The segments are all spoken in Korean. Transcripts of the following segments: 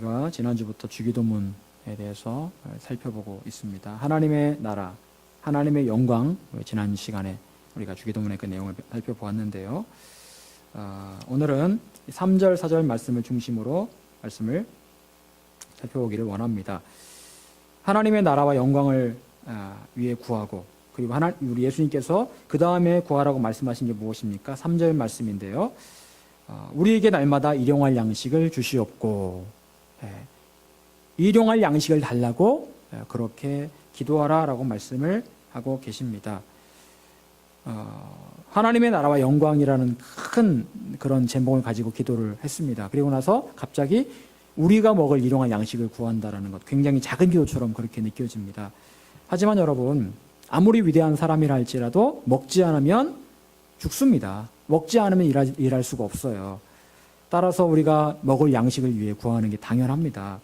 우리가 지난주부터 주기도문에 대해서 살펴보고 있습니다. 하나님의 나라, 하나님의 영광, 지난 시간에 우리가 주기도문의 그 내용을 살펴보았는데요. 어, 오늘은 3절, 4절 말씀을 중심으로 말씀을 살펴보기를 원합니다. 하나님의 나라와 영광을 아, 위해 구하고 그리고 하나, 우리 예수님께서 그 다음에 구하라고 말씀하신 게 무엇입니까? 3절 말씀인데요. 어, 우리에게 날마다 일용할 양식을 주시옵고 예, 일용할 양식을 달라고 예, 그렇게 기도하라라고 말씀을 하고 계십니다. 어, 하나님의 나라와 영광이라는 큰 그런 제목을 가지고 기도를 했습니다. 그리고 나서 갑자기 우리가 먹을 일용할 양식을 구한다라는 것 굉장히 작은 기도처럼 그렇게 느껴집니다. 하지만 여러분 아무리 위대한 사람이라 할지라도 먹지 않으면 죽습니다. 먹지 않으면 일할 수가 없어요. 따라서 우리가 먹을 양식을 위해 구하는 게 당연합니다.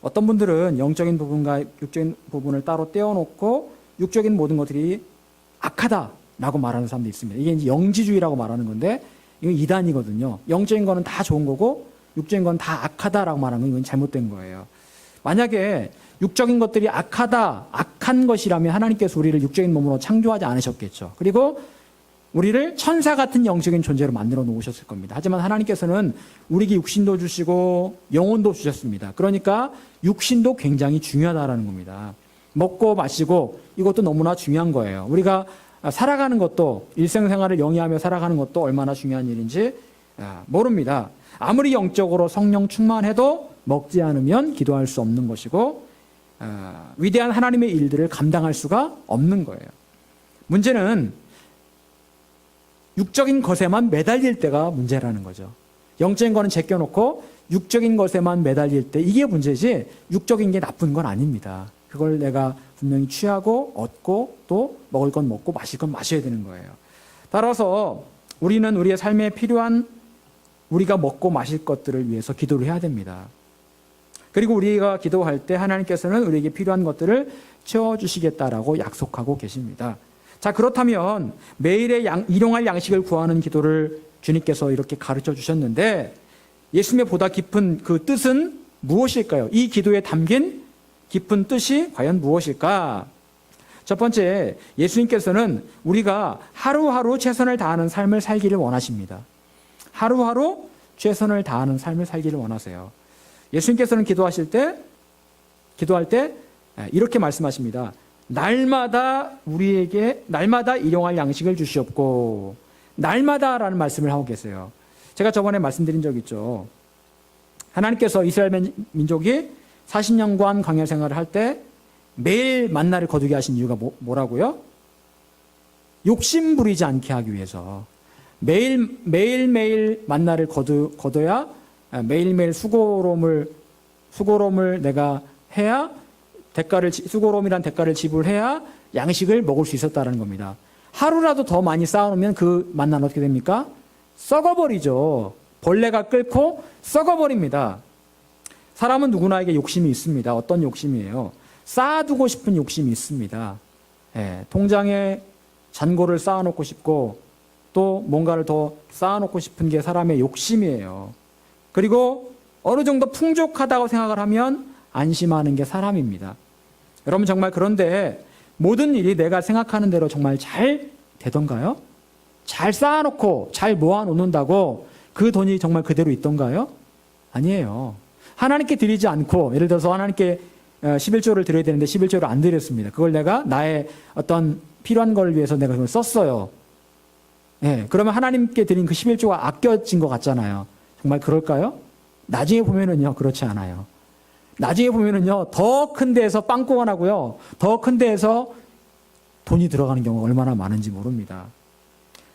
어떤 분들은 영적인 부분과 육적인 부분을 따로 떼어놓고 육적인 모든 것들이 악하다라고 말하는 사람도 있습니다. 이게 이제 영지주의라고 말하는 건데 이건 이단이거든요. 영적인 거는 다 좋은 거고 육적인 건 다 악하다라고 말하는 건 이건 잘못된 거예요. 만약에 육적인 것들이 악하다, 악한 것이라면 하나님께서 우리를 육적인 몸으로 창조하지 않으셨겠죠. 그리고 우리를 천사 같은 영적인 존재로 만들어 놓으셨을 겁니다. 하지만 하나님께서는 우리에게 육신도 주시고 영혼도 주셨습니다. 그러니까 육신도 굉장히 중요하다라는 겁니다. 먹고 마시고 이것도 너무나 중요한 거예요. 우리가 살아가는 것도 일생생활을 영위하며 살아가는 것도 얼마나 중요한 일인지 모릅니다. 아무리 영적으로 성령 충만해도 먹지 않으면 기도할 수 없는 것이고 위대한 하나님의 일들을 감당할 수가 없는 거예요. 문제는 육적인 것에만 매달릴 때가 문제라는 거죠. 영적인 거는 제껴놓고 육적인 것에만 매달릴 때 이게 문제지 육적인 게 나쁜 건 아닙니다. 그걸 내가 분명히 취하고 얻고 또 먹을 건 먹고 마실 건 마셔야 되는 거예요. 따라서 우리는 우리의 삶에 필요한 우리가 먹고 마실 것들을 위해서 기도를 해야 됩니다. 그리고 우리가 기도할 때 하나님께서는 우리에게 필요한 것들을 채워주시겠다라고 약속하고 계십니다. 자, 그렇다면 매일의 양, 일용할 양식을 구하는 기도를 주님께서 이렇게 가르쳐 주셨는데 예수님의 보다 깊은 그 뜻은 무엇일까요? 이 기도에 담긴 깊은 뜻이 과연 무엇일까? 첫 번째, 예수님께서는 우리가 하루하루 최선을 다하는 삶을 살기를 원하십니다. 하루하루 최선을 다하는 삶을 살기를 원하세요. 예수님께서는 기도하실 때, 기도할 때 이렇게 말씀하십니다. 날마다 우리에게 날마다 일용할 양식을 주시옵고 날마다라는 말씀을 하고 계세요. 제가 저번에 말씀드린 적 있죠. 하나님께서 이스라엘 민족이 40년간 광야 생활을 할 때 매일 만나를 거두게 하신 이유가 뭐, 뭐라고요? 욕심 부리지 않게 하기 위해서 매일 매일 매일 만나를 거두 거둬야 매일 매일 수고로움을 수고로움을 내가 해야 대가를 수고로움이란 대가를 지불해야 양식을 먹을 수 있었다는 겁니다. 하루라도 더 많이 쌓아놓으면 그 만나는 어떻게 됩니까? 썩어버리죠. 벌레가 끓고 썩어버립니다. 사람은 누구나에게 욕심이 있습니다. 어떤 욕심이에요? 쌓아두고 싶은 욕심이 있습니다. 예, 통장에 잔고를 쌓아놓고 싶고 또 뭔가를 더 쌓아놓고 싶은 게 사람의 욕심이에요. 그리고 어느 정도 풍족하다고 생각을 하면 안심하는 게 사람입니다. 여러분 정말 그런데 모든 일이 내가 생각하는 대로 정말 잘 되던가요? 잘 쌓아놓고 잘 모아놓는다고 그 돈이 정말 그대로 있던가요? 아니에요. 하나님께 드리지 않고 예를 들어서 하나님께 11조를 드려야 되는데 11조를 안 드렸습니다. 그걸 내가 나의 어떤 필요한 걸 위해서 내가 그걸 썼어요. 예, 그러면 하나님께 드린 그 11조가 아껴진 것 같잖아요. 정말 그럴까요? 나중에 보면은요, 그렇지 않아요. 나중에 보면은요, 더 큰 데에서 빵꾸가 나고요, 더 큰 데에서 돈이 들어가는 경우가 얼마나 많은지 모릅니다.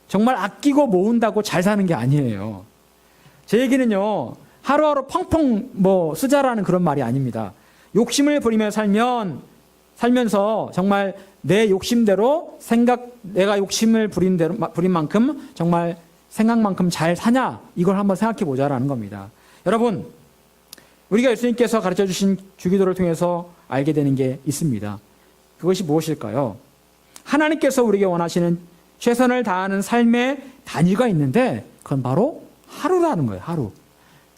정말 아끼고 모은다고 잘 사는 게 아니에요. 제 얘기는요, 하루하루 펑펑 뭐 쓰자라는 그런 말이 아닙니다. 욕심을 부리며 살면, 살면서 정말 내 욕심대로 생각, 내가 욕심을 부린 대로, 부린 만큼 정말 생각만큼 잘 사냐? 이걸 한번 생각해 보자라는 겁니다. 여러분, 우리가 예수님께서 가르쳐 주신 주기도를 통해서 알게 되는 게 있습니다. 그것이 무엇일까요? 하나님께서 우리에게 원하시는 최선을 다하는 삶의 단위가 있는데 그건 바로 하루라는 거예요. 하루.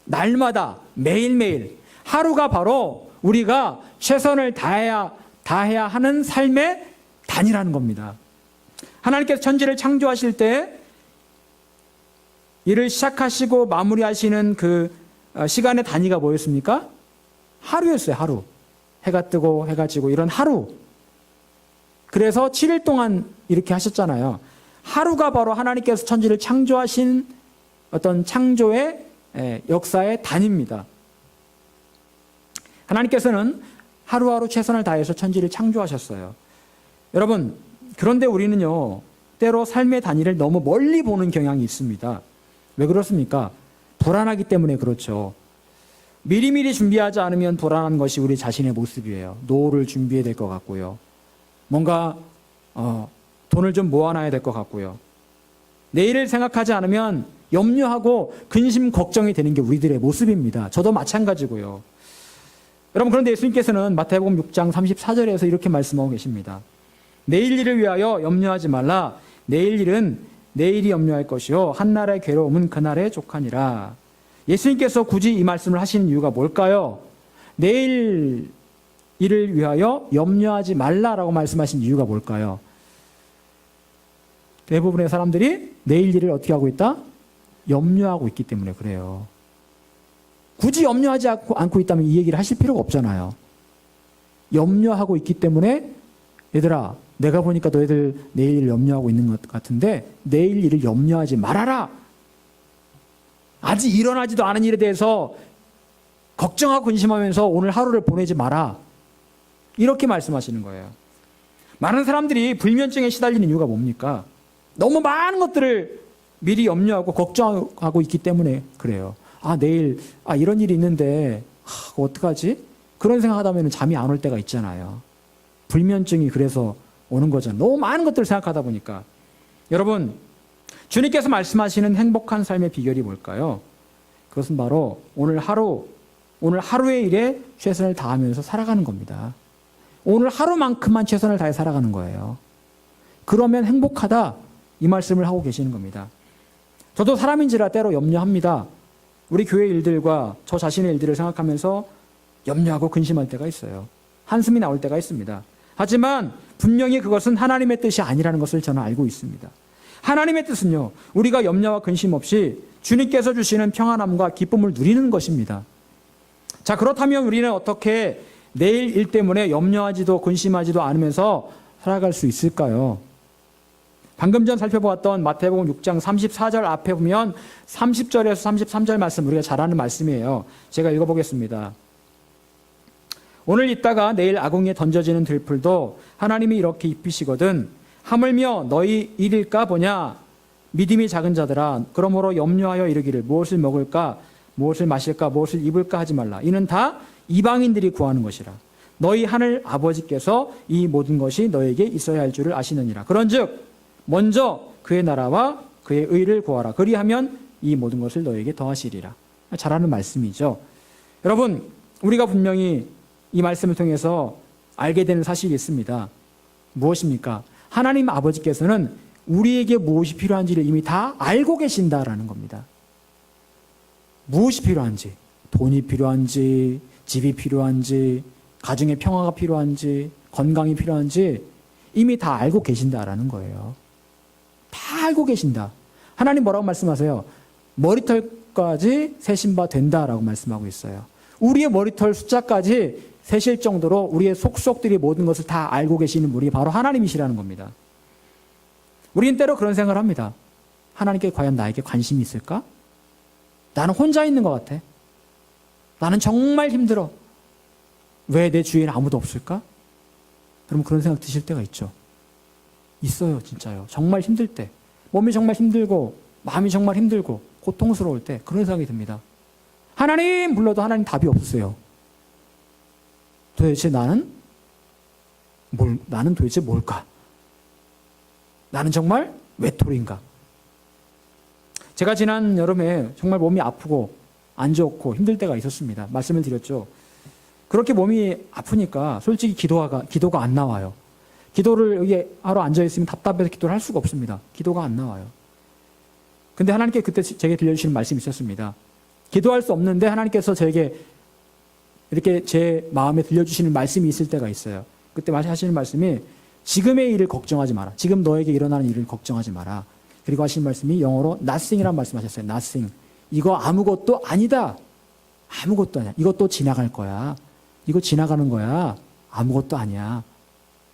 날마다 매일매일 하루가 바로 우리가 최선을 다해야 다해야 하는 삶의 단이라는 겁니다. 하나님께서 천지를 창조하실 때 일을 시작하시고 마무리하시는 그 어, 시간의 단위가 뭐였습니까? 하루였어요, 하루. 해가 뜨고 해가 지고 이런 하루. 그래서 7일 동안 이렇게 하셨잖아요. 하루가 바로 하나님께서 천지를 창조하신 어떤 창조의 예, 역사의 단입니다. 하나님께서는 하루하루 최선을 다해서 천지를 창조하셨어요. 여러분, 그런데 우리는요, 때로 삶의 단위를 너무 멀리 보는 경향이 있습니다. 왜 그렇습니까? 불안하기 때문에 그렇죠. 미리미리 준비하지 않으면 불안한 것이 우리 자신의 모습이에요. 노후를 준비해야 될 것 같고요. 뭔가 어, 돈을 좀 모아놔야 될 것 같고요. 내일을 생각하지 않으면 염려하고 근심 걱정이 되는 게 우리들의 모습입니다. 저도 마찬가지고요. 여러분 그런데 예수님께서는 마태복음 6장 34절에서 이렇게 말씀하고 계십니다. 내일 일을 위하여 염려하지 말라. 내일 일은 내일이 염려할 것이요 한 날의 괴로움은 그날의 족하니라. 예수님께서 굳이 이 말씀을 하시는 이유가 뭘까요? 내일 일을 위하여 염려하지 말라라고 말씀하신 이유가 뭘까요? 대부분의 사람들이 내일 일을 어떻게 하고 있다? 염려하고 있기 때문에 그래요. 굳이 염려하지 않고 있다면 이 얘기를 하실 필요가 없잖아요. 염려하고 있기 때문에 얘들아, 내가 보니까 너희들 내일 염려하고 있는 것 같은데 내일 일을 염려하지 말아라. 아직 일어나지도 않은 일에 대해서 걱정하고 근심하면서 오늘 하루를 보내지 마라. 이렇게 말씀하시는 거예요. 많은 사람들이 불면증에 시달리는 이유가 뭡니까? 너무 많은 것들을 미리 염려하고 걱정하고 있기 때문에 그래요. 아, 내일, 아, 이런 일이 있는데, 아, 어떡하지? 그런 생각하다 보면 잠이 안 올 때가 있잖아요. 불면증이 그래서 오는 거잖아요. 너무 많은 것들을 생각하다 보니까. 여러분, 주님께서 말씀하시는 행복한 삶의 비결이 뭘까요? 그것은 바로 오늘 하루, 오늘 하루의 일에 최선을 다하면서 살아가는 겁니다. 오늘 하루만큼만 최선을 다해 살아가는 거예요. 그러면 행복하다. 이 말씀을 하고 계시는 겁니다. 저도 사람인지라 때로 염려합니다. 우리 교회 일들과 저 자신의 일들을 생각하면서 염려하고 근심할 때가 있어요. 한숨이 나올 때가 있습니다. 하지만 분명히 그것은 하나님의 뜻이 아니라는 것을 저는 알고 있습니다. 하나님의 뜻은요, 우리가 염려와 근심 없이 주님께서 주시는 평안함과 기쁨을 누리는 것입니다. 자, 그렇다면 우리는 어떻게 내일 일 때문에 염려하지도 근심하지도 않으면서 살아갈 수 있을까요? 방금 전 살펴보았던 마태복음 6장 34절 앞에 보면 30절에서 33절 말씀 우리가 잘 아는 말씀이에요. 제가 읽어보겠습니다. 오늘 있다가 내일 아궁이에 던져지는 들풀도 하나님이 이렇게 입히시거든. 하물며 너희 일일까 보냐? 믿음이 작은 자들아 그러므로 염려하여 이르기를 무엇을 먹을까? 무엇을 마실까? 무엇을 입을까? 하지 말라. 이는 다 이방인들이 구하는 것이라. 너희 하늘 아버지께서 이 모든 것이 너에게 있어야 할 줄을 아시느니라. 그런즉 먼저 그의 나라와 그의 의를 구하라. 그리하면 이 모든 것을 너에게 더하시리라. 잘하는 말씀이죠. 여러분 우리가 분명히 이 말씀을 통해서 알게 되는 사실이 있습니다 무엇입니까 하나님 아버지께서는 우리에게 무엇이 필요한지를 이미 다 알고 계신다라는 겁니다. 무엇이 필요한지, 돈이 필요한지, 집이 필요한지, 가정의 평화가 필요한지, 건강이 필요한지 이미 다 알고 계신다라는 거예요. 다 알고 계신다. 하나님 뭐라고 말씀하세요? 머리털까지 세신 바 된다라고 말씀하고 있어요. 우리의 머리털 숫자까지 세실 정도로 우리의 속속들이 모든 것을 다 알고 계시는 분이 바로 하나님이시라는 겁니다. 우리는 때로 그런 생각을 합니다. 하나님께 과연 나에게 관심이 있을까? 나는 혼자 있는 것 같아. 나는 정말 힘들어. 왜 내 주위에는 아무도 없을까? 여러분 그런 생각 드실 때가 있죠. 있어요, 진짜요. 정말 힘들 때. 몸이 정말 힘들고, 마음이 정말 힘들고, 고통스러울 때 그런 생각이 듭니다. 하나님 불러도 하나님 답이 없으세요. 도대체 나는 뭘, 나는 도대체 뭘까? 나는 정말 외톨인가? 제가 지난 여름에 정말 몸이 아프고 안 좋고 힘들 때가 있었습니다. 말씀을 드렸죠. 그렇게 몸이 아프니까 솔직히 기도가, 기도가 안 나와요. 기도를 여기 하러 앉아있으면 답답해서 기도를 할 수가 없습니다. 기도가 안 나와요. 근데 하나님께 그때 제게 들려주시는 말씀이 있었습니다. 기도할 수 없는데 하나님께서 저에게 이렇게 제 마음에 들려주시는 말씀이 있을 때가 있어요. 그때 하시는 말씀이 지금의 일을 걱정하지 마라. 지금 너에게 일어나는 일을 걱정하지 마라. 그리고 하신 말씀이 영어로 nothing이란 말씀하셨어요. nothing. 이거 아무것도 아니다. 아무것도 아니야. 이것도 지나갈 거야. 이거 지나가는 거야. 아무것도 아니야.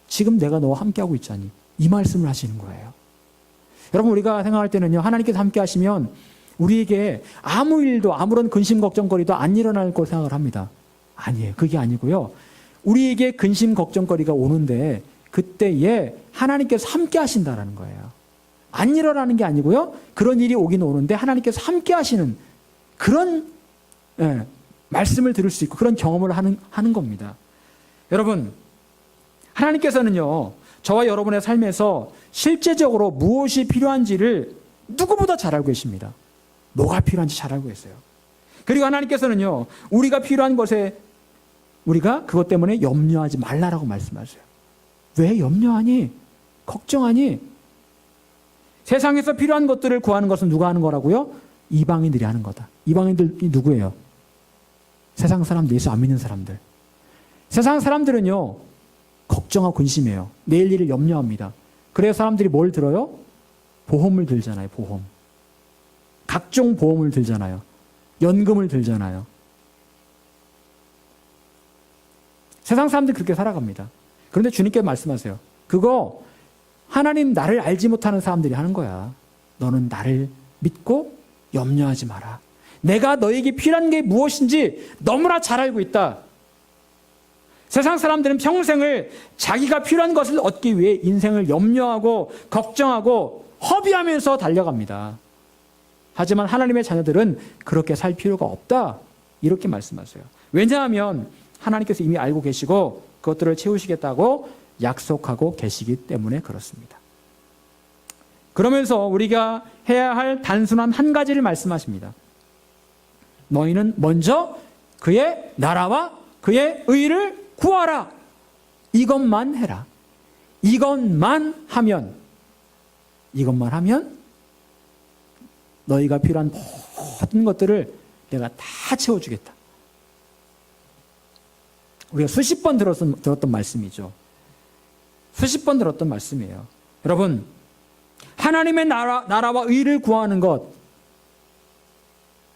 지금 내가 너와 함께하고 있잖니. 이 말씀을 하시는 거예요. 여러분, 우리가 생각할 때는요, 하나님께서 함께 하시면 우리에게 아무 일도 아무런 근심, 걱정거리도 안 일어날 거 생각을 합니다. 아니에요. 그게 아니고요. 우리에게 근심, 걱정거리가 오는데 그때에 하나님께서 함께 하신다라는 거예요. 안 일어나는 게 아니고요. 그런 일이 오긴 오는데 하나님께서 함께 하시는 그런 예, 말씀을 들을 수 있고 그런 경험을 하는, 하는 겁니다. 여러분, 하나님께서는요, 저와 여러분의 삶에서 실제적으로 무엇이 필요한지를 누구보다 잘 알고 계십니다. 뭐가 필요한지 잘 알고 계세요. 그리고 하나님께서는요, 우리가 필요한 것에 우리가 그것 때문에 염려하지 말라라고 말씀하세요. 왜 염려하니? 걱정하니? 세상에서 필요한 것들을 구하는 것은 누가 하는 거라고요? 이방인들이 하는 거다. 이방인들이 누구예요? 세상 사람들, 예수 안 믿는 사람들. 세상 사람들은요, 걱정하고 근심해요. 내일 일을 염려합니다. 그래서 사람들이 뭘 들어요? 보험을 들잖아요, 보험. 각종 보험을 들잖아요. 연금을 들잖아요. 세상 사람들이 그렇게 살아갑니다. 그런데 주님께 말씀하세요. 그거 하나님 나를 알지 못하는 사람들이 하는 거야. 너는 나를 믿고 염려하지 마라. 내가 너에게 필요한 게 무엇인지 너무나 잘 알고 있다. 세상 사람들은 평생을 자기가 필요한 것을 얻기 위해 인생을 염려하고 걱정하고 허비하면서 달려갑니다. 하지만 하나님의 자녀들은 그렇게 살 필요가 없다. 이렇게 말씀하세요. 왜냐하면 하나님께서 이미 알고 계시고 그것들을 채우시겠다고 약속하고 계시기 때문에 그렇습니다. 그러면서 우리가 해야 할 단순한 한 가지를 말씀하십니다. 너희는 먼저 그의 나라와 그의 의를 구하라. 이것만 해라. 이것만 하면, 이것만 하면 너희가 필요한 모든 것들을 내가 다 채워주겠다. 우리가 수십 번 들었던, 들었던 말씀이죠. 수십 번 들었던 말씀이에요. 여러분, 하나님의 나라, 나라와 의를 구하는 것,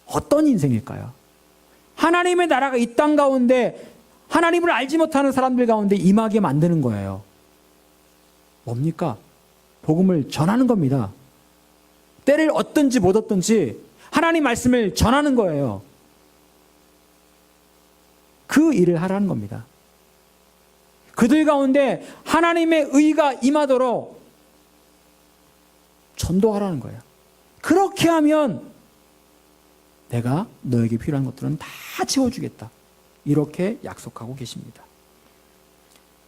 어떤 인생일까요? 하나님의 나라가 이 땅 가운데 하나님을 알지 못하는 사람들 가운데 임하게 만드는 거예요. 뭡니까? 복음을 전하는 겁니다. 때를 얻든지 못 얻든지 하나님 말씀을 전하는 거예요. 그 일을 하라는 겁니다. 그들 가운데 하나님의 의가 임하도록 전도하라는 거예요. 그렇게 하면 내가 너에게 필요한 것들은 다 채워주겠다. 이렇게 약속하고 계십니다.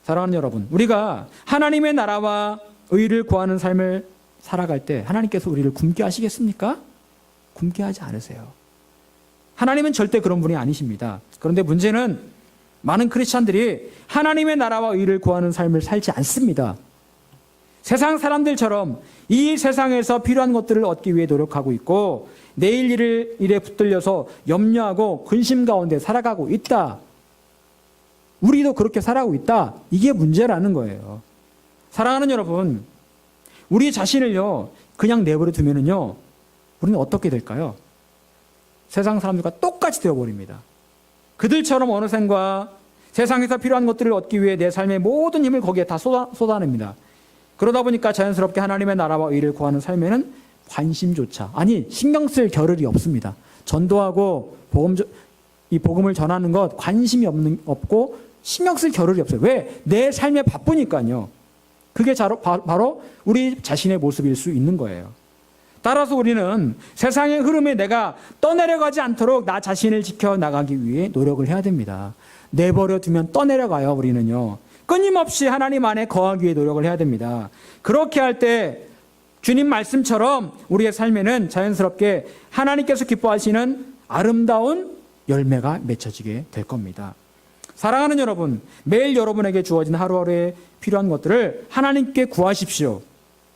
사랑하는 여러분, 우리가 하나님의 나라와 의를 구하는 삶을 살아갈 때 하나님께서 우리를 굶게 하시겠습니까? 굶게 하지 않으세요. 하나님은 절대 그런 분이 아니십니다. 그런데 문제는 많은 크리스찬들이 하나님의 나라와 의를 구하는 삶을 살지 않습니다. 세상 사람들처럼 이 세상에서 필요한 것들을 얻기 위해 노력하고 있고 내일 일을 일에 붙들려서 염려하고 근심 가운데 살아가고 있다. 우리도 그렇게 살아가고 있다. 이게 문제라는 거예요. 사랑하는 여러분, 우리 자신을요 그냥 내버려 두면은요 우리는 어떻게 될까요? 세상 사람들과 똑같이 되어버립니다. 그들처럼 어느샌가 세상에서 필요한 것들을 얻기 위해 내 삶의 모든 힘을 거기에 다 쏟아, 쏟아냅니다. 그러다 보니까 자연스럽게 하나님의 나라와 의를 구하는 삶에는 관심조차 아니 신경 쓸 겨를이 없습니다. 전도하고 복음 이 복음을 전하는 것 관심이 없는 없고 신경 쓸 겨를이 없어요. 왜? 내 삶에 바쁘니까요. 그게 바로 우리 자신의 모습일 수 있는 거예요. 따라서 우리는 세상의 흐름에 내가 떠내려가지 않도록 나 자신을 지켜 나가기 위해 노력을 해야 됩니다. 내버려 두면 떠내려가요, 우리는요. 끊임없이 하나님 안에 거하기 위해 노력을 해야 됩니다. 그렇게 할 때 주님 말씀처럼 우리의 삶에는 자연스럽게 하나님께서 기뻐하시는 아름다운 열매가 맺혀지게 될 겁니다. 사랑하는 여러분, 매일 여러분에게 주어진 하루하루에 필요한 것들을 하나님께 구하십시오.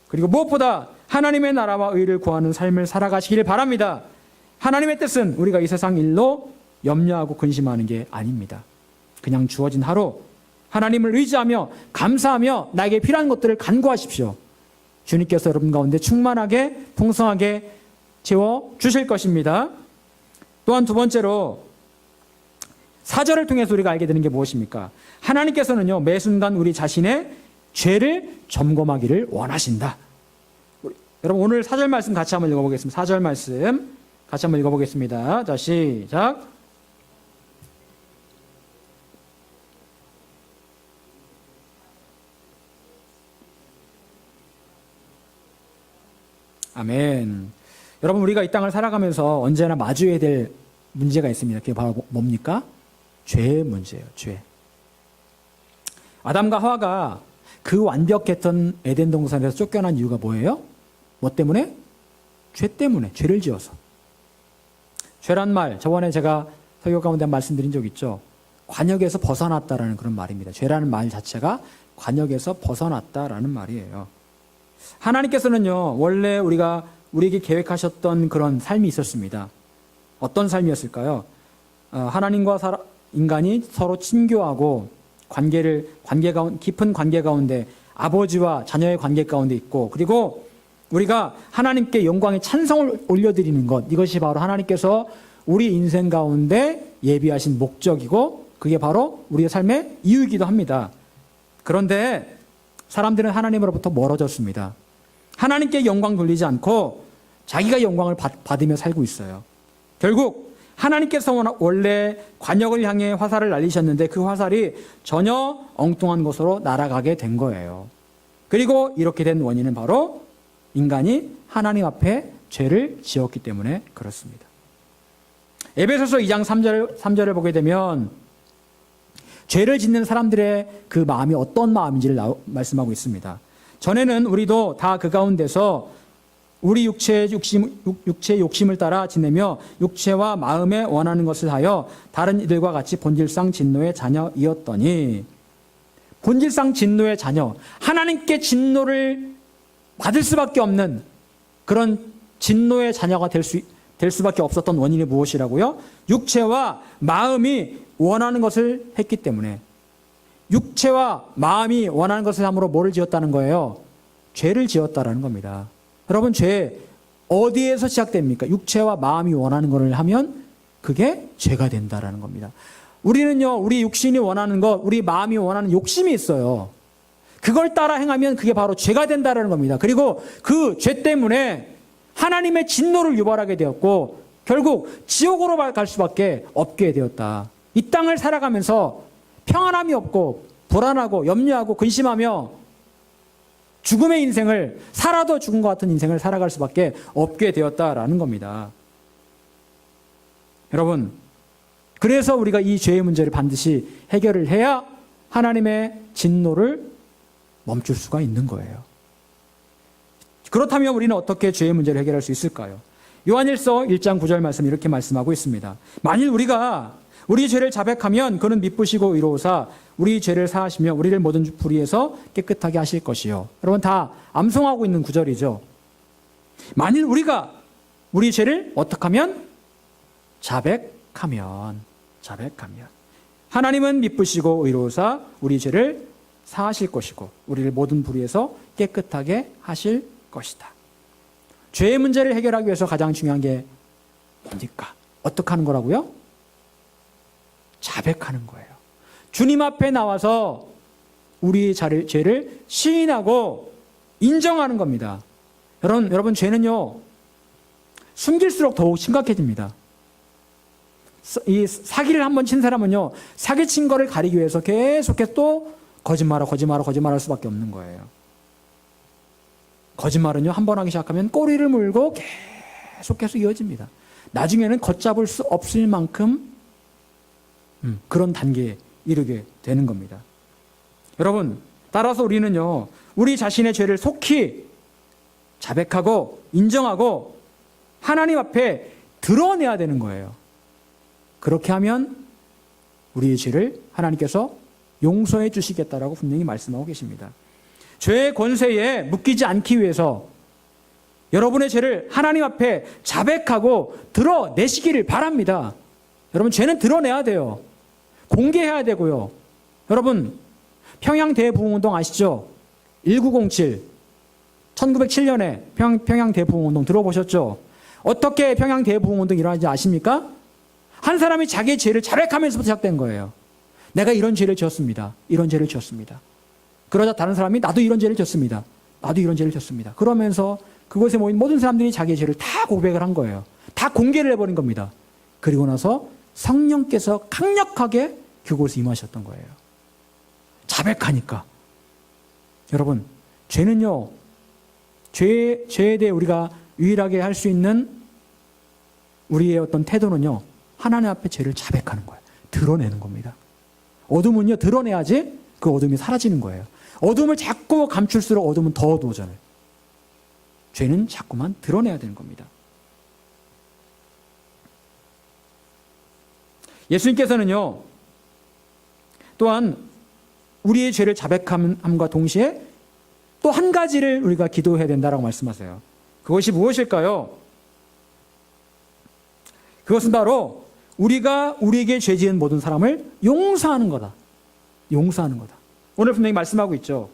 그리고 무엇보다 하나님의 나라와 의를 구하는 삶을 살아가시길 바랍니다. 하나님의 뜻은 우리가 이 세상 일로 염려하고 근심하는 게 아닙니다. 그냥 주어진 하루 하나님을 의지하며 감사하며 나에게 필요한 것들을 간구하십시오. 주님께서 여러분 가운데 충만하게 풍성하게 채워 주실 것입니다. 또한 두 번째로 사절을 통해서 우리가 알게 되는 게 무엇입니까? 하나님께서는요, 매 순간 우리 자신의 죄를 점검하기를 원하신다. 여러분, 오늘 사절 말씀 같이 한번 읽어보겠습니다. 사절 말씀 같이 한번 읽어보겠습니다. 자, 시작. 아멘. 여러분, 우리가 이 땅을 살아가면서 언제나 마주해야 될 문제가 있습니다. 그게 바로 뭐- 뭡니까? 죄의 문제예요, 죄. 아담과 하와가 그 완벽했던 에덴 동산에서 쫓겨난 이유가 뭐예요? 뭐 때문에? 죄 때문에, 죄를 지어서. 죄란 말, 저번에 제가 설교 가운데 말씀드린 적 있죠. 관역에서 벗어났다라는 그런 말입니다. 죄라는 말 자체가 관역에서 벗어났다라는 말이에요. 하나님께서는요, 원래 우리가 우리에게 계획하셨던 그런 삶이 있었습니다. 어떤 삶이었을까요? 어, 하나님과 사라- 인간이 서로 친교하고 관계를 관계 가운 깊은 관계 가운데 아버지와 자녀의 관계 가운데 있고 그리고 우리가 하나님께 영광의 찬성을 올려드리는 것 이것이 바로 하나님께서 우리 인생 가운데 예비하신 목적이고 그게 바로 우리의 삶의 이유이기도 합니다. 그런데 사람들은 하나님으로부터 멀어졌습니다. 하나님께 영광 돌리지 않고 자기가 영광을 받, 받으며 살고 있어요. 결국 하나님께서 원래 관역을 향해 화살을 날리셨는데 그 화살이 전혀 엉뚱한 곳으로 날아가게 된 거예요. 그리고 이렇게 된 원인은 바로 인간이 하나님 앞에 죄를 지었기 때문에 그렇습니다. 에베소서 2장 3절, 3절을 보게 되면 죄를 짓는 사람들의 그 마음이 어떤 마음인지를 나- 말씀하고 있습니다. 전에는 우리도 다 그 가운데서 우리 육체의 욕심, 육- 육체의 욕심을 따라 지내며 육체와 마음에 원하는 것을 하여 다른 이들과 같이 본질상 진노의 자녀이었더니 본질상 진노의 자녀 하나님께 진노를 받을 수밖에 없는 그런 진노의 자녀가 될 수, 될 수밖에 없었던 원인이 무엇이라고요? 육체와 마음이 원하는 것을 했기 때문에 육체와 마음이 원하는 것을 함으로 뭐를 지었다는 거예요? 죄를 지었다라는 겁니다. 여러분 죄 어디에서 시작됩니까? 육체와 마음이 원하는 것을 하면 그게 죄가 된다라는 겁니다. 우리는요, 우리 육신이 원하는 것, 우리 마음이 원하는 욕심이 있어요. 그걸 따라 행하면 그게 바로 죄가 된다라는 겁니다. 그리고 그 죄 때문에 하나님의 진노를 유발하게 되었고 결국 지옥으로 갈 수밖에 없게 되었다. 이 땅을 살아가면서 평안함이 없고 불안하고 염려하고 근심하며 죽음의 인생을 살아도 죽은 것 같은 인생을 살아갈 수밖에 없게 되었다라는 겁니다. 여러분, 그래서 우리가 이 죄의 문제를 반드시 해결을 해야 하나님의 진노를 멈출 수가 있는 거예요. 그렇다면 우리는 어떻게 죄의 문제를 해결할 수 있을까요? 요한일서 1장 9절 말씀 이렇게 말씀하고 있습니다. 만일 우리가 우리 죄를 자백하면 그는 미쁘시고 의로우사 우리 죄를 사하시며 우리를 모든 불의에서 깨끗하게 하실 것이요. 여러분 다 암송하고 있는 구절이죠. 만일 우리가 우리 죄를 어떻게 하면 자백하면 자백하면 하나님은 미쁘시고 의로우사 우리 죄를 사하실 것이고 우리를 모든 불의에서 깨끗하게 하실 것이다. 죄의 문제를 해결하기 위해서 가장 중요한 게 뭡니까? 어떻게 하는 거라고요? 자백하는 거예요. 주님 앞에 나와서 우리의 죄를 시인하고 인정하는 겁니다. 여러분, 여러분, 죄는요, 숨길수록 더욱 심각해집니다. 사- 이 사기를 한번 친 사람은요, 사기친 거를 가리기 위해서 계속해서 또 거짓말하고 거짓말하고 거짓말할 수밖에 없는 거예요. 거짓말은요, 한 번 하기 시작하면 꼬리를 물고 계속해서 이어집니다. 나중에는 걷잡을 수 없을 만큼 음, 그런 단계에 이르게 되는 겁니다. 여러분, 따라서 우리는요, 우리 자신의 죄를 속히 자백하고 인정하고 하나님 앞에 드러내야 되는 거예요. 그렇게 하면 우리의 죄를 하나님께서 용서해 주시겠다라고 분명히 말씀하고 계십니다. 죄의 권세에 묶이지 않기 위해서 여러분의 죄를 하나님 앞에 자백하고 드러내시기를 바랍니다. 여러분 죄는 드러내야 돼요. 공개해야 되고요. 여러분 평양 대부흥운동 아시죠? 1907 1907년에 평, 평양 대부흥운동 들어보셨죠? 어떻게 평양 대부흥운동이 일어나는지 아십니까? 한 사람이 자기의 죄를 자백하면서부터 시작된 거예요. 내가 이런 죄를 지었습니다. 이런 죄를 지었습니다. 그러자 다른 사람이 나도 이런 죄를 지었습니다. 나도 이런 죄를 지었습니다. 그러면서 그곳에 모인 모든 사람들이 자기의 죄를 다 고백을 한 거예요. 다 공개를 해버린 겁니다. 그리고 나서 성령께서 강력하게 그곳에 임하셨던 거예요. 자백하니까. 여러분, 죄는요, 죄, 죄에 대해 우리가 유일하게 할 수 있는 우리의 어떤 태도는요, 하나님 앞에 죄를 자백하는 거예요. 드러내는 겁니다. 어둠은요, 드러내야지 그 어둠이 사라지는 거예요. 어둠을 자꾸 감출수록 어둠은 더 어두워져요. 죄는 자꾸만 드러내야 되는 겁니다. 예수님께서는요, 또한 우리의 죄를 자백함과 동시에 또 한 가지를 우리가 기도해야 된다라고 말씀하세요. 그것이 무엇일까요? 그것은 바로 우리가 우리에게 죄 지은 모든 사람을 용서하는 거다. 용서하는 거다. 오늘 분명히 말씀하고 있죠.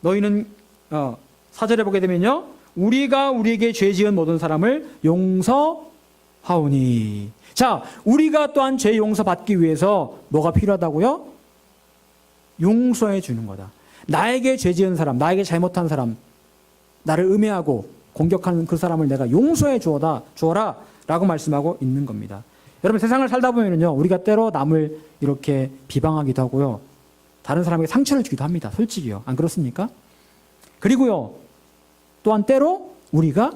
너희는 어, 사절에 보게 되면요. 우리가 우리에게 죄 지은 모든 사람을 용서하오니. 자, 우리가 또한 죄 용서 받기 위해서 뭐가 필요하다고요? 용서해 주는 거다. 나에게 죄 지은 사람, 나에게 잘못한 사람, 나를 음해하고 공격하는 그 사람을 내가 용서해 주어다, 주어라 라고 말씀하고 있는 겁니다. 여러분 세상을 살다 보면요. 우리가 때로 남을 이렇게 비방하기도 하고요. 다른 사람에게 상처를 주기도 합니다. 솔직히요. 안 그렇습니까? 그리고요. 또한 때로 우리가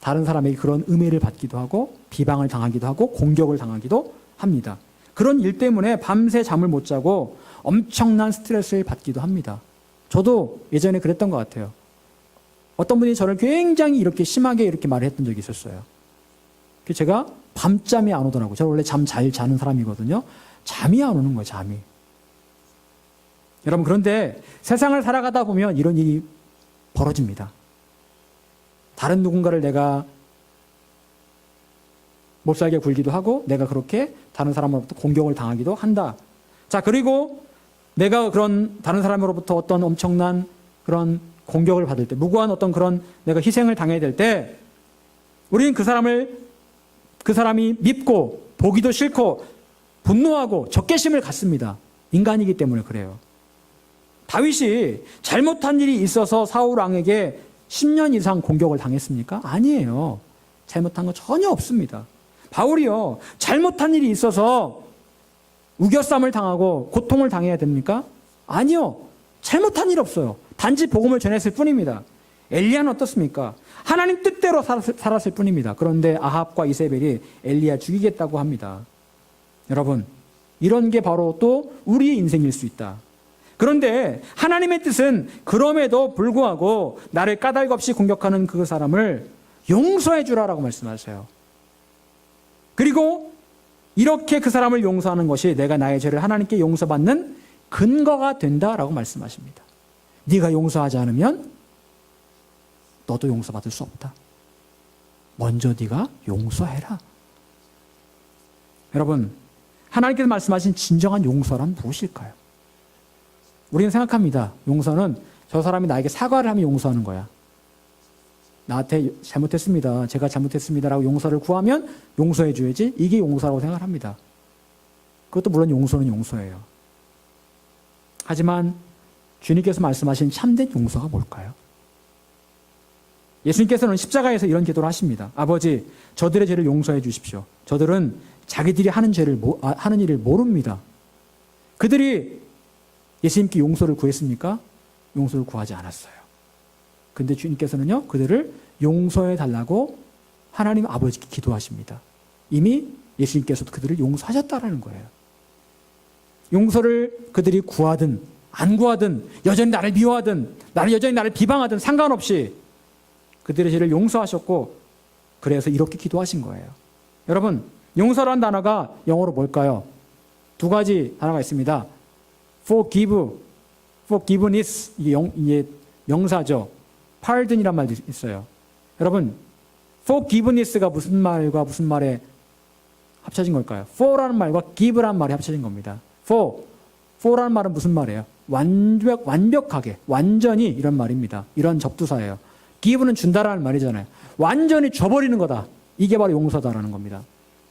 다른 사람에게 그런 음해를 받기도 하고 비방을 당하기도 하고 공격을 당하기도 합니다. 그런 일 때문에 밤새 잠을 못 자고 엄청난 스트레스를 받기도 합니다. 저도 예전에 그랬던 것 같아요. 어떤 분이 저를 굉장히 이렇게 심하게 이렇게 말을 했던 적이 있었어요. 그 제가 밤잠이 안 오더라고요. 저는 원래 잠 잘 자는 사람이거든요. 잠이 안 오는 거예요, 잠이. 여러분, 그런데 세상을 살아가다 보면 이런 일이 벌어집니다. 다른 누군가를 내가 못 살게 굴기도 하고 내가 그렇게 다른 사람으로부터 공격을 당하기도 한다. 자, 그리고 내가 그런 다른 사람으로부터 어떤 엄청난 그런 공격을 받을 때, 무고한 어떤 그런 내가 희생을 당해야 될 때, 우리는 그 사람을, 그 사람이 밉고, 보기도 싫고, 분노하고, 적개심을 갖습니다. 인간이기 때문에 그래요. 다윗이 잘못한 일이 있어서 사울 왕에게 10년 이상 공격을 당했습니까? 아니에요. 잘못한 거 전혀 없습니다. 바울이요, 잘못한 일이 있어서 우겨쌈을 당하고 고통을 당해야 됩니까? 아니요. 잘못한 일 없어요. 단지 복음을 전했을 뿐입니다. 엘리야는 어떻습니까? 하나님 뜻대로 살았을 뿐입니다. 그런데 아합과 이세벨이 엘리야 죽이겠다고 합니다. 여러분, 이런 게 바로 또 우리의 인생일 수 있다. 그런데 하나님의 뜻은 그럼에도 불구하고 나를 까닭 없이 공격하는 그 사람을 용서해 주라라고 말씀하세요. 그리고 이렇게 그 사람을 용서하는 것이 내가 나의 죄를 하나님께 용서받는 근거가 된다라고 말씀하십니다. 네가 용서하지 않으면 너도 용서받을 수 없다. 먼저 네가 용서해라. 여러분, 하나님께서 말씀하신 진정한 용서란 무엇일까요? 우리는 생각합니다. 용서는 저 사람이 나에게 사과를 하면 용서하는 거야. 나한테 잘못했습니다. 제가 잘못했습니다라고 용서를 구하면 용서해 줘야지. 이게 용서라고 생각을 합니다. 그것도 물론 용서는 용서예요. 하지만 주님께서 말씀하신 참된 용서가 뭘까요? 예수님께서는 십자가에서 이런 기도를 하십니다. 아버지, 저들의 죄를 용서해 주십시오. 저들은 자기들이 하는 죄를 아, 하는 일을 모릅니다. 그들이 예수님께 용서를 구했습니까? 용서를 구하지 않았어요. 근데 주님께서는요, 그들을 용서해 달라고 하나님 아버지께 기도하십니다. 이미 예수님께서도 그들을 용서하셨다라는 거예요. 용서를 그들이 구하든 안 구하든 여전히 나를 미워하든 나를 여전히 나를 비방하든 상관없이 그들의 죄를 용서하셨고 그래서 이렇게 기도하신 거예요. 여러분, 용서라는 단어가 영어로 뭘까요? 두 가지 단어가 있습니다. forgive, forgiveness 이게, 영, 이게 명사죠. pardon이란 말도 있어요. 여러분, forgiveness가 무슨 말과 무슨 말의 합쳐진 걸까요? for라는 말과 give라는 말이 합쳐진 겁니다. for, for라는 말은 무슨 말이에요? 완벽, 완벽하게, 완전히 이런 말입니다. 이런 접두사예요. Give는 준다라는 말이잖아요. 완전히 줘버리는 거다. 이게 바로 용서다라는 겁니다.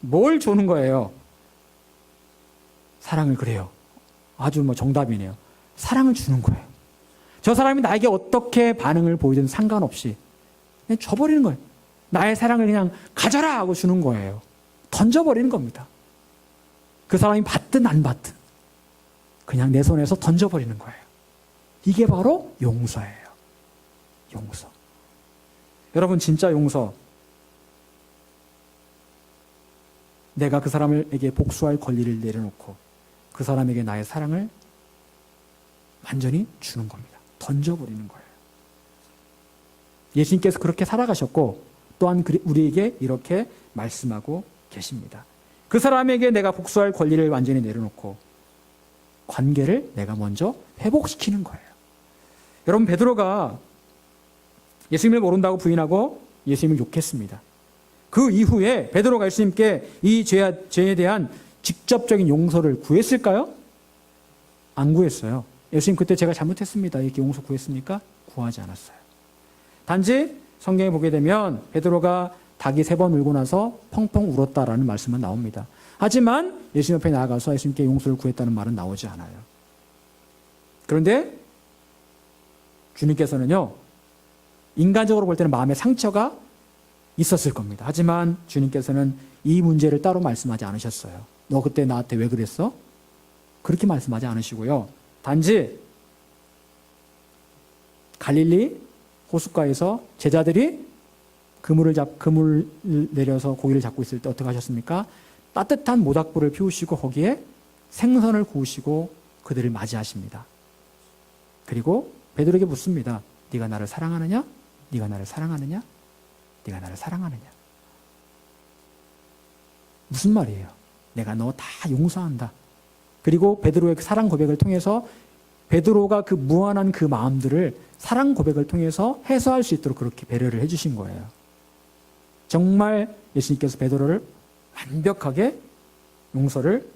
뭘 주는 거예요? 사랑을 그래요. 아주 뭐 정답이네요. 사랑을 주는 거예요. 저 사람이 나에게 어떻게 반응을 보이든 상관없이 그냥 줘버리는 거예요. 나의 사랑을 그냥 가져라 하고 주는 거예요. 던져버리는 겁니다. 그 사람이 받든 안 받든 그냥 내 손에서 던져버리는 거예요. 이게 바로 용서예요. 용서. 여러분 진짜 용서. 내가 그 사람에게 복수할 권리를 내려놓고 그 사람에게 나의 사랑을 완전히 주는 겁니다. 던져버리는 거예요. 예수님께서 그렇게 살아가셨고 또한 우리에게 이렇게 말씀하고 계십니다. 그 사람에게 내가 복수할 권리를 완전히 내려놓고 관계를 내가 먼저 회복시키는 거예요. 여러분 베드로가 예수님을 모른다고 부인하고 예수님을 욕했습니다. 그 이후에 베드로가 예수님께 이 죄에, 죄에 대한 직접적인 용서를 구했을까요? 안 구했어요. 예수님 그때 제가 잘못했습니다. 이렇게 용서 구했습니까? 구하지 않았어요. 단지 성경에 보게 되면 베드로가 닭이 세 번 울고 나서 펑펑 울었다라는 말씀은 나옵니다. 하지만 예수님 옆에 나아가서 예수님께 용서를 구했다는 말은 나오지 않아요. 그런데 주님께서는요, 인간적으로 볼 때는 마음의 상처가 있었을 겁니다. 하지만 주님께서는 이 문제를 따로 말씀하지 않으셨어요. 너 그때 나한테 왜 그랬어? 그렇게 말씀하지 않으시고요. 단지 갈릴리 호숫가에서 제자들이 그물을 잡 그물 내려서 고기를 잡고 있을 때 어떻게 하셨습니까? 따뜻한 모닥불을 피우시고 거기에 생선을 구우시고 그들을 맞이하십니다. 그리고 베드로에게 묻습니다. 네가 나를 사랑하느냐? 네가 나를 사랑하느냐? 네가 나를 사랑하느냐? 무슨 말이에요? 내가 너 다 용서한다. 그리고 베드로의 그 사랑 고백을 통해서 베드로가 그 무한한 그 마음들을 사랑 고백을 통해서 해소할 수 있도록 그렇게 배려를 해주신 거예요. 정말 예수님께서 베드로를 완벽하게 용서를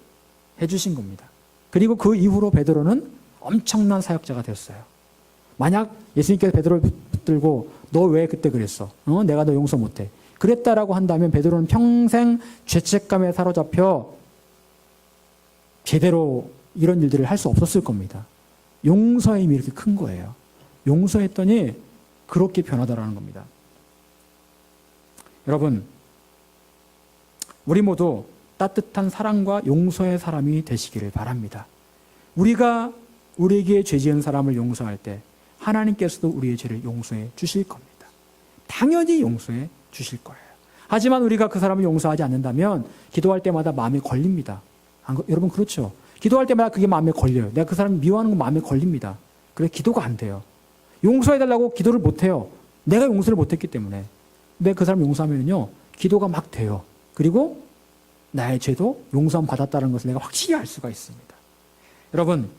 해주신 겁니다. 그리고 그 이후로 베드로는 엄청난 사역자가 되었어요. 만약 예수님께서 베드로를 붙들고 너 왜 그때 그랬어? 어? 내가 너 용서 못해. 그랬다라고 한다면 베드로는 평생 죄책감에 사로잡혀 제대로 이런 일들을 할 수 없었을 겁니다. 용서의 힘이 이렇게 큰 거예요. 용서했더니 그렇게 변하다라는 겁니다. 여러분, 우리 모두 따뜻한 사랑과 용서의 사람이 되시기를 바랍니다. 우리가 우리에게 죄 지은 사람을 용서할 때 하나님께서도 우리의 죄를 용서해 주실 겁니다. 당연히 용서해 주실 거예요. 하지만 우리가 그 사람을 용서하지 않는다면 기도할 때마다 마음에 걸립니다. 여러분 그렇죠? 기도할 때마다 그게 마음에 걸려요. 내가 그 사람을 미워하는 건 마음에 걸립니다. 그래 기도가 안 돼요. 용서해달라고 기도를 못 해요. 내가 용서를 못 했기 때문에. 근데 그 사람 용서하면요 기도가 막 돼요. 그리고 나의 죄도 용서함 받았다는 것을 내가 확실히 알 수가 있습니다. 여러분,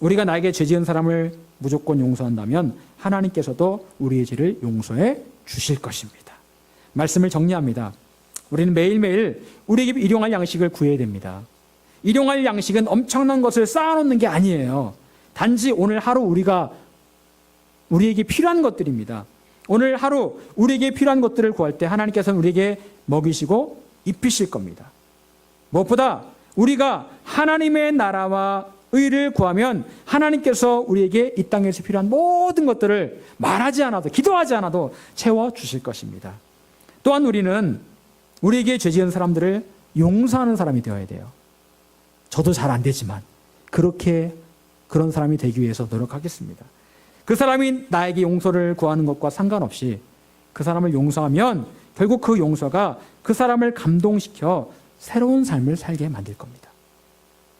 우리가 나에게 죄 지은 사람을 무조건 용서한다면 하나님께서도 우리의 죄를 용서해 주실 것입니다. 말씀을 정리합니다. 우리는 매일매일 우리에게 일용할 양식을 구해야 됩니다. 일용할 양식은 엄청난 것을 쌓아놓는 게 아니에요. 단지 오늘 하루 우리가 우리에게 필요한 것들입니다. 오늘 하루 우리에게 필요한 것들을 구할 때 하나님께서는 우리에게 먹이시고 입히실 겁니다. 무엇보다 우리가 하나님의 나라와 의를 구하면 하나님께서 우리에게 이 땅에서 필요한 모든 것들을 말하지 않아도 기도하지 않아도 채워 주실 것입니다. 또한 우리는 우리에게 죄 지은 사람들을 용서하는 사람이 되어야 돼요. 저도 잘 안 되지만 그렇게 그런 사람이 되기 위해서 노력하겠습니다. 그 사람이 나에게 용서를 구하는 것과 상관없이 그 사람을 용서하면 결국 그 용서가 그 사람을 감동시켜 새로운 삶을 살게 만들 겁니다.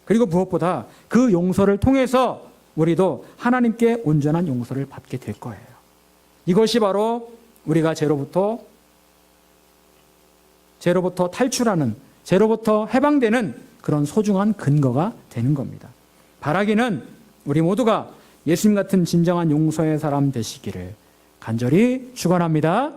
그리고 무엇보다 그 용서를 통해서 우리도 하나님께 온전한 용서를 받게 될 거예요. 이것이 바로 우리가 죄로부터 죄로부터 탈출하는 죄로부터 해방되는 그런 소중한 근거가 되는 겁니다. 바라기는 우리 모두가 예수님 같은 진정한 용서의 사람 되시기를 간절히 축원합니다.